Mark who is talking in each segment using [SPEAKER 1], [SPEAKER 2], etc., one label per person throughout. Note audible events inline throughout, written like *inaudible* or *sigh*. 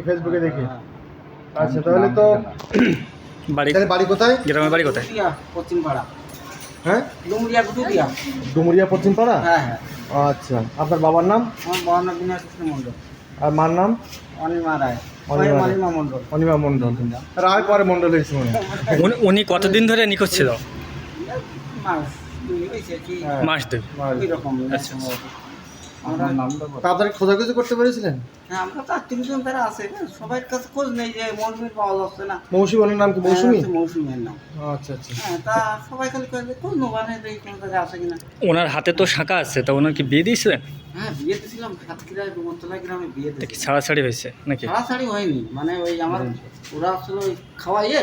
[SPEAKER 1] দেখি ফেসবুকে দেখি? আচ্ছা তাহলে তো *coughs*
[SPEAKER 2] বাড়ি
[SPEAKER 1] তাহলে বাড়ি কোথায়?
[SPEAKER 2] গ্রামের বাড়ি কোথায়?
[SPEAKER 3] পশ্চিম পাড়া
[SPEAKER 1] হ্যাঁ?
[SPEAKER 3] ডুমুরিয়া গুটু
[SPEAKER 1] ডুমুরিয়া পশ্চিম পাড়া
[SPEAKER 3] হ্যাঁ হ্যাঁ।
[SPEAKER 1] আচ্ছা আপনার বাবার নাম?
[SPEAKER 3] আমার বাবার নাম বিনয় কৃষ্ণ মণ্ডল।
[SPEAKER 1] আর মার নাম?
[SPEAKER 3] অনিমা রায়।
[SPEAKER 1] অনিমা
[SPEAKER 3] অনিমা মণ্ডল।
[SPEAKER 1] অনিমা মণ্ডল। রায় পরে মণ্ডল হয়েছে মনে *laughs*
[SPEAKER 2] উনি- উনি কতদিন ধরে নিখোঁজ ছিল?
[SPEAKER 3] মাস দুই
[SPEAKER 1] হ্যাঁ।
[SPEAKER 2] মাস আচ্ছা।
[SPEAKER 3] আমরা
[SPEAKER 1] তাড়াতাড়ি খোঁজাখুঁজি করতে পেরেছিলেন?
[SPEAKER 3] হ্যাঁ আমরা তো আর তিনজন তারা আছে না সবার কাছে খোঁজ নেই যে মৌসুমি পাওয়া যাচ্ছে না।
[SPEAKER 1] মৌসুমী নাম কি মৌসুমী?
[SPEAKER 3] হ্যাঁ, মৌসুমীর নাম।
[SPEAKER 1] আচ্ছা আচ্ছা।
[SPEAKER 3] হ্যাঁ তা সবাই খালি করে যে কোন নোবানে এই কোনো জায়গায় আছে কিনা।
[SPEAKER 2] ওনার হাতে তো শাঁখা আছে তা ওনার কি বিয়ে দিয়েছিলেন?
[SPEAKER 3] হ্যাঁ বিয়ে দিয়েছিলাম সাতক্ষীরায় ডুমরতলা গ্রামে বিয়ে দিয়েছি
[SPEAKER 2] ছাড়াছাড়ি হয়েছে নাকি?
[SPEAKER 3] ছাড়াছাড়ি হয়নি মানে ওই আমার ওরা আসলে ওই খাওয়াইয়ে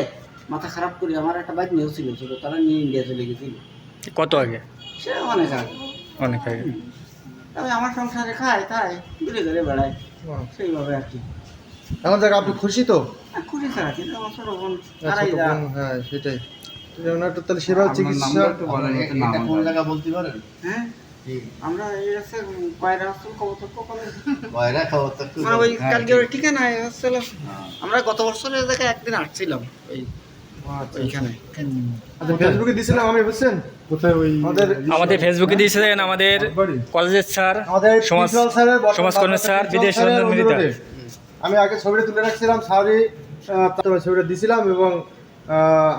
[SPEAKER 3] মাথা খারাপ করি আমার একটা বাইক নিয়েও ছিল তারা নিয়ে ইন্ডিয়া চলে গেছিল।
[SPEAKER 2] কত আগে?
[SPEAKER 3] সে অনেক আগে।
[SPEAKER 2] অনেক আগে।
[SPEAKER 3] তবে আমার সংসারে খায় তাই। ঘুরে ঘুরে
[SPEAKER 1] বাহ।
[SPEAKER 3] সেইভাবে আর কি।
[SPEAKER 1] এখন দেখ আপনি খুশি তো?
[SPEAKER 3] খুশি ছাড়া কিন্তু আমার ছোট বোন তারাই যা।
[SPEAKER 1] হ্যাঁ সেটাই। তো তাহলে সেবা চিকিৎসা
[SPEAKER 4] কোন জায়গা বলতে পারেন?
[SPEAKER 3] হ্যাঁ? আমরা এই হচ্ছে কয়রা হচ্ছে কবতক কলে
[SPEAKER 4] কয়রা খবর
[SPEAKER 3] মানে ওই কালকে ওই ঠিকানায় আমরা গত বছরের জায়গায় একদিন আসছিলাম ওই
[SPEAKER 1] আচ্ছা ফেসবুকে দিছিলাম আমি বুঝছেন? কোথায় ওই আমাদের
[SPEAKER 2] আমাদের ফেসবুকে দিয়েছিলেন আমাদের কলেজের স্যার সমাজ
[SPEAKER 1] প্রিন্সিপাল স্যারের বর্তমান
[SPEAKER 2] সমাজকর্মী স্যার বিদেশ রঞ্জন মিলিতা
[SPEAKER 1] আমি আগে ছবিটা তুলে রাখছিলাম স্যারই ছবিটা দিছিলাম এবং আহ,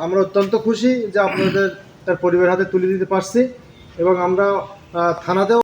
[SPEAKER 1] আমরা অত্যন্ত খুশি যে আপনাদের তার পরিবারের হাতে তুলে দিতে পারছি এবং আমরা থানাতেও